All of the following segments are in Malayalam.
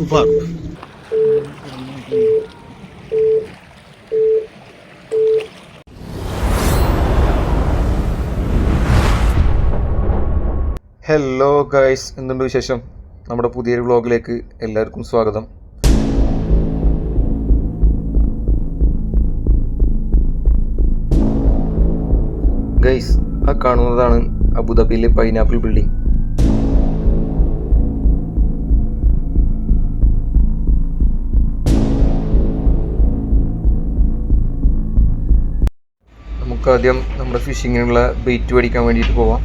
സൂപ്പർ ഹലോ ഗായ്സ് എന്തുണ്ട് വിശേഷം? നമ്മുടെ പുതിയൊരു വ്ളോഗിലേക്ക് എല്ലാവർക്കും സ്വാഗതം. ഗൈസ് ആ കാണുന്നതാണ് അബുദാബിയിലെ പൈനാപ്പിൾ ബിൽഡിംഗ് നമുക്കാദ്യം നമ്മുടെ ഫിഷിങ്ങിനുള്ള ബെയ്റ്റ് മേടിക്കാൻ വേണ്ടിയിട്ട് പോവാം.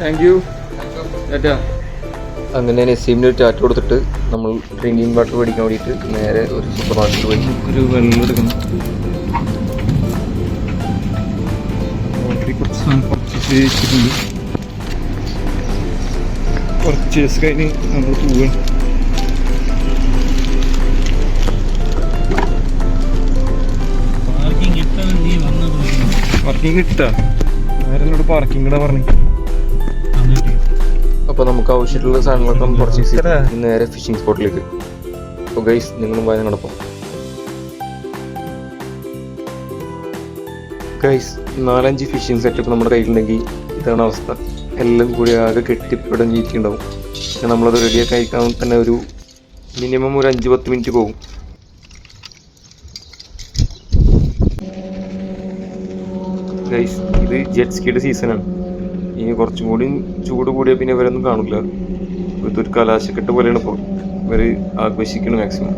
താങ്ക് യു അങ്ങനെ നസീമിന് ഒരു ചാറ്റ് കൊടുത്തിട്ട് നമ്മൾ ഡ്രിങ്കിങ് വാട്ടർ മേടിക്കാൻ വേണ്ടിയിട്ട് നേരെ ഒരു സൂപ്പർ മാർക്കറ്റ് പോയി. ഒരു വെള്ളം എടുക്കണം. കുറച്ച് ദിവസം കഴിഞ്ഞ് നമ്മൾ പോവുകയാണ്. പാർക്കിംഗ് കിട്ടാ നേരെ പാർക്കിംഗ് ഇടാ പറഞ്ഞു. അപ്പൊ നമുക്ക് ആവശ്യമുള്ള സാധനങ്ങളൊക്കെ ചെയ്ത് നേരെ ഫിഷിംഗ് സ്പോട്ടിലേക്ക് അപ്പോൾ ഗൈസ് നിങ്ങളും പോയാൽ നടപ്പം ഗൈസ് നാലഞ്ച് ഫിഷിംഗ് സെറ്റപ്പ് നമ്മുടെ കയ്യിലുണ്ടെങ്കിൽ ഇതാണ് അവസ്ഥ. എല്ലാം കൂടി ആകെ കെട്ടിപ്പിടഞ്ഞിരിക്കുന്നുണ്ടാവും. നമ്മളത് റെഡിയാക്കി അയക്കാൻ തന്നെ ഒരു മിനിമം ഒരു അഞ്ച് പത്ത് മിനിറ്റ് പോകും. ഗൈസ് ഇത് ജെറ്റ് സ്കീയുടെ സീസണാണ് ഇനി കുറച്ചും കൂടി ചൂട് കൂടിയാൽ പിന്നെ ഇവരൊന്നും കാണില്ല ഇതൊരു കലാശക്കെട്ട് പോലെയാണ് ഇപ്പോൾ ഇവർ ആഘോഷിക്കുന്നത് മാക്സിമം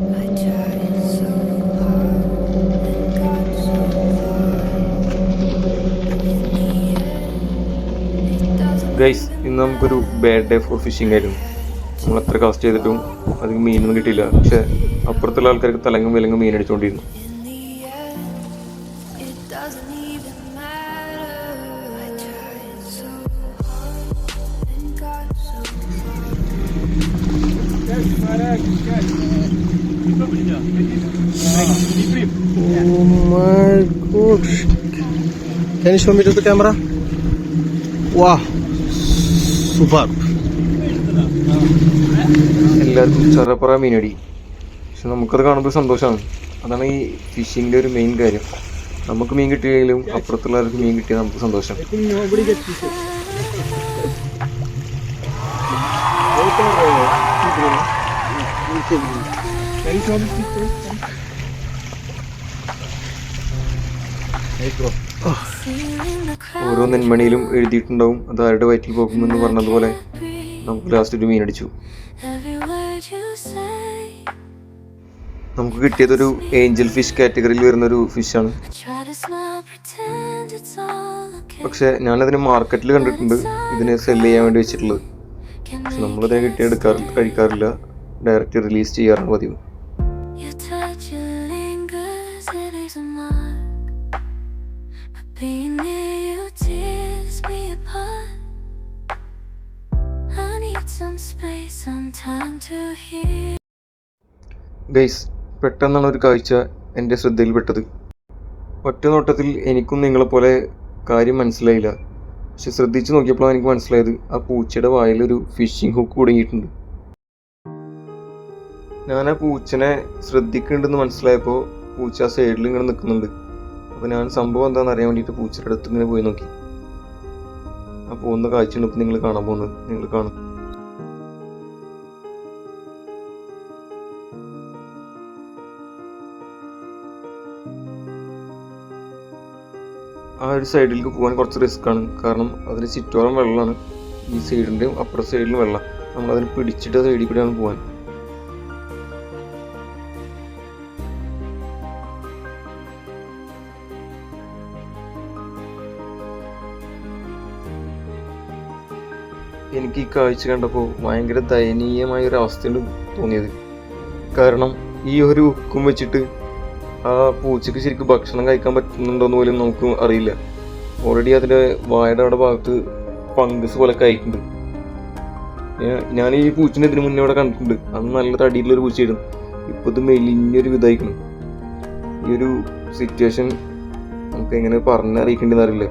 ഗൈസ് ഇന്ന് നമുക്കൊരു ബാഡ് ഡേ ഫോർ ഫിഷിംഗ് ആയിരുന്നു. നമ്മൾ അത്ര കാസ്റ്റ് ചെയ്തിട്ടും അധികം മീനൊന്നും കിട്ടിയില്ല. പക്ഷെ അപ്പുറത്തുള്ള ആൾക്കാർക്ക് തലങ്ങും വിലങ്ങും മീൻ അടിച്ചുകൊണ്ടിരുന്നു Oh my god. Can you show me to the camera? Wow. Super. എല്ലാവർക്കും ചെറുപ്പറ മീനടി പക്ഷെ നമുക്കത് കാണുമ്പോൾ സന്തോഷമാണ് അതാണ് ഈ ഫിഷിങ്ങിന്റെ ഒരു മെയിൻ കാര്യം നമുക്ക് മീൻ കിട്ടിയെങ്കിലും അപ്പുറത്തുള്ളവർക്ക് മീൻ കിട്ടിയാൽ നമുക്ക് സന്തോഷം ഓരോ നെന്മണിയിലും എഴുതിയിട്ടുണ്ടാവും. അത് ആരുടെ വയറ്റിൽ പോകുമെന്ന് പറഞ്ഞതുപോലെ നമുക്ക് ലാസ്റ്റ് ഒരു മീനടിച്ചു. നമുക്ക് കിട്ടിയതൊരു ഏഞ്ചൽ ഫിഷ് കാറ്റഗറിയിൽ വരുന്ന ഒരു ഫിഷാണ് പക്ഷെ ഞാനതിന് മാർക്കറ്റിൽ കണ്ടിട്ടുണ്ട്. ഇതിനെ സെൽ ചെയ്യാൻ വേണ്ടി വെച്ചിട്ടുള്ളത്. പക്ഷെ നമ്മളതിനെ കിട്ടിയെടുക്കാറില്ല കഴിക്കാറില്ല. ഡയറക്റ്റ് റിലീസ് ചെയ്യാറാണ് പതിവ്. ഗൈസ് പെട്ടെന്നാണ് ഒരു കാഴ്ച എന്റെ ശ്രദ്ധയിൽപ്പെട്ടത്. ഒറ്റ നോട്ടത്തിൽ എനിക്കും നിങ്ങളെപ്പോലെ കാര്യം മനസ്സിലായില്ല. പക്ഷെ ശ്രദ്ധിച്ച് നോക്കിയപ്പോഴാണ് എനിക്ക് മനസ്സിലായത് ആ പൂച്ചയുടെ വായിലൊരു ഫിഷിംഗ് ഹുക്ക് കുടുങ്ങിയിട്ടുണ്ട്. ഞാൻ ആ പൂച്ചനെ ശ്രദ്ധിക്കുന്നുണ്ടെന്ന് മനസ്സിലായപ്പോൾ പൂച്ച ആ സൈഡിൽ ഇങ്ങനെ നിൽക്കുന്നുണ്ട് അപ്പോൾ ഞാൻ സംഭവം എന്താണെന്ന് അറിയാൻ വേണ്ടിയിട്ട് പൂച്ചയുടെ അടുത്ത് ഇങ്ങനെ പോയി നോക്കി. ആ പോകുന്ന കാഴ്ചയാണ് ഇപ്പം നിങ്ങൾ കാണാൻ പോകുന്നത് നിങ്ങൾ കാണും. ആ ഒരു സൈഡിലേക്ക് പോകാൻ കുറച്ച് റിസ്ക് ആണ്. കാരണം അതിന് ചുറ്റോളം വെള്ളമാണ്. ഈ സൈഡിന്റെയും അപ്പുറ സൈഡിലും വെള്ളം. നമ്മൾ അതിന് പിടിച്ചിട്ട് സൈഡിൽ കൂടെയാണ് പോകാൻ എനിക്ക് ഈ കാഴ്ച കണ്ടപ്പോൾ ഭയങ്കര ദയനീയമായ ഒരു അവസ്ഥയാണ് തോന്നിയത്. കാരണം ഈ ഒരു ഉക്കും വെച്ചിട്ട് ആ പൂച്ചക്ക് ശരിക്കും ഭക്ഷണം കഴിക്കാൻ പറ്റുന്നുണ്ടോന്ന് പോലും നമുക്ക് അറിയില്ല. ഓൾറെഡി അതിന്റെ വായുടെ അവിടെ ഭാഗത്ത് ഫംഗസ് പോലെ കഴിക്കുന്നുണ്ട്. ഞാൻ ഈ പൂച്ചിനെ ഇതിന് മുന്നേ ഇവിടെ കണ്ടിട്ടുണ്ട്. അന്ന് നല്ല തടിയിലുള്ള ഒരു പൂച്ചയായിരുന്നു. ഇപ്പോൾ ഇത് മെലിഞ്ഞൊരു വിധായിക്കണം ഈ ഒരു സിറ്റുവേഷൻ നമുക്ക് എങ്ങനെ പറഞ്ഞറിയിക്കേണ്ടതെന്ന് അറിയില്ല.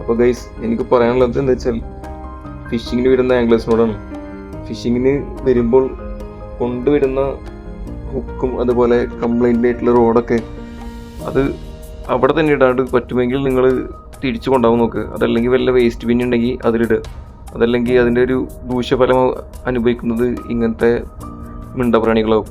അപ്പോൾ ഗൈസ് എനിക്ക് പറയാനുള്ളത് എന്താ വെച്ചാൽ ഫിഷിങ്ങിന് വരുന്ന ആംഗ്ലേഴ്സിനോടാണ് ഫിഷിങ്ങിന് വരുമ്പോൾ കൊണ്ടുവരുന്ന ഹുക്കും അതുപോലെ കംപ്ലൈന്റ് ആയിട്ടുള്ള റോഡൊക്കെ അത് അവിടെ തന്നെ ഇടാണ്ട് പറ്റുമെങ്കിൽ നിങ്ങൾ തിരിച്ചു കൊണ്ടാവും നോക്ക്. അതല്ലെങ്കിൽ വല്ല വേസ്റ്റ് ബിൻ ഉണ്ടെങ്കിൽ അതിലിടുക അതല്ലെങ്കിൽ അതിന്റെ ഒരു ദൂഷ്യഫലം അനുഭവിക്കുന്നത് ഇങ്ങനത്തെ മിണ്ടപ്രാണികളാവും.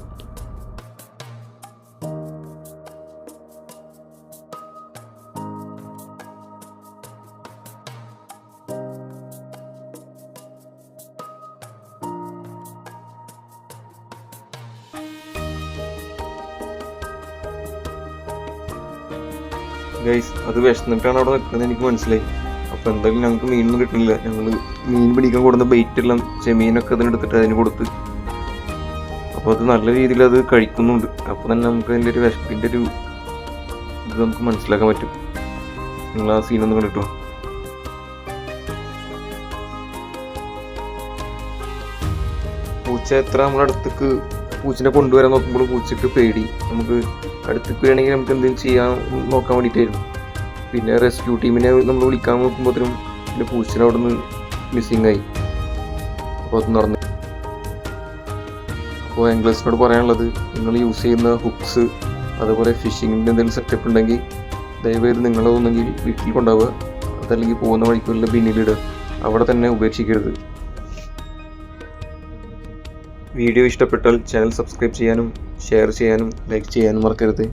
ഗൈസ് അത് വിശന്നിട്ടാണ് അവിടെ നിൽക്കുന്നത് എനിക്ക് മനസ്സിലായി. അപ്പോൾ എന്തായാലും ഞങ്ങൾക്ക് മീനൊന്നും കിട്ടുന്നില്ല. ഞങ്ങൾ മീൻ പിടിക്കാൻ കൊടുക്കുന്ന ബെയ്റ്റ് എല്ലാം ചെമീനൊക്കെ അതിനെടുത്തിട്ട് അതിന് കൊടുത്ത്. അപ്പോൾ അത് നല്ല രീതിയിൽ അത് കഴിക്കുന്നുണ്ട്. അപ്പോൾ തന്നെ നമുക്ക് അതിന്റെ ഒരു വിശപ്പിന്റെ ഒരു ഇത് നമുക്ക് മനസ്സിലാക്കാൻ പറ്റും. നിങ്ങൾ ആ സീനൊന്നും കണ്ടിട്ടോ പൂച്ച എത്ര നമ്മുടെ അടുത്തേക്ക് പൂച്ചനെ കൊണ്ടുവരാൻ നോക്കുമ്പോൾ പൂച്ചക്ക് പേടി. നമുക്ക് അടുത്തേക്ക് വേണമെങ്കിൽ നമുക്ക് എന്തെങ്കിലും ചെയ്യാൻ നോക്കാൻ വേണ്ടിയിട്ടായിരുന്നു. പിന്നെ റെസ്ക്യൂ ടീമിനെ നമ്മൾ വിളിക്കാൻ നോക്കുമ്പോഴത്തേനും പിന്നെ പൂച്ചനെ അവിടെ നിന്ന് മിസ്സിങ് ആയി. അപ്പോൾ അത് നടന്നു അപ്പോൾ ആംഗ്ലേഴ്സിനോട് പറയാനുള്ളത് നിങ്ങൾ യൂസ് ചെയ്യുന്ന ഹുക്സ് അതുപോലെ ഫിഷിങ്ങിന്റെ എന്തെങ്കിലും സെറ്റപ്പ് ഉണ്ടെങ്കിൽ ദയവേത് നിങ്ങളൊന്നെങ്കിൽ വീട്ടിൽ കൊണ്ടുപോവുക അതല്ലെങ്കിൽ പോകുന്ന വഴിക്കുള്ള ബിന്നിലിടുക അവിടെ തന്നെ ഉപേക്ഷിക്കരുത്. വീഡിയോ ഇഷ്ടപ്പെട്ടാൽ ചാനൽ സബ്സ്ക്രൈബ് ചെയ്യാനും ഷെയർ ചെയ്യാനും ലൈക്ക് ചെയ്യാനും മറക്കരുത്.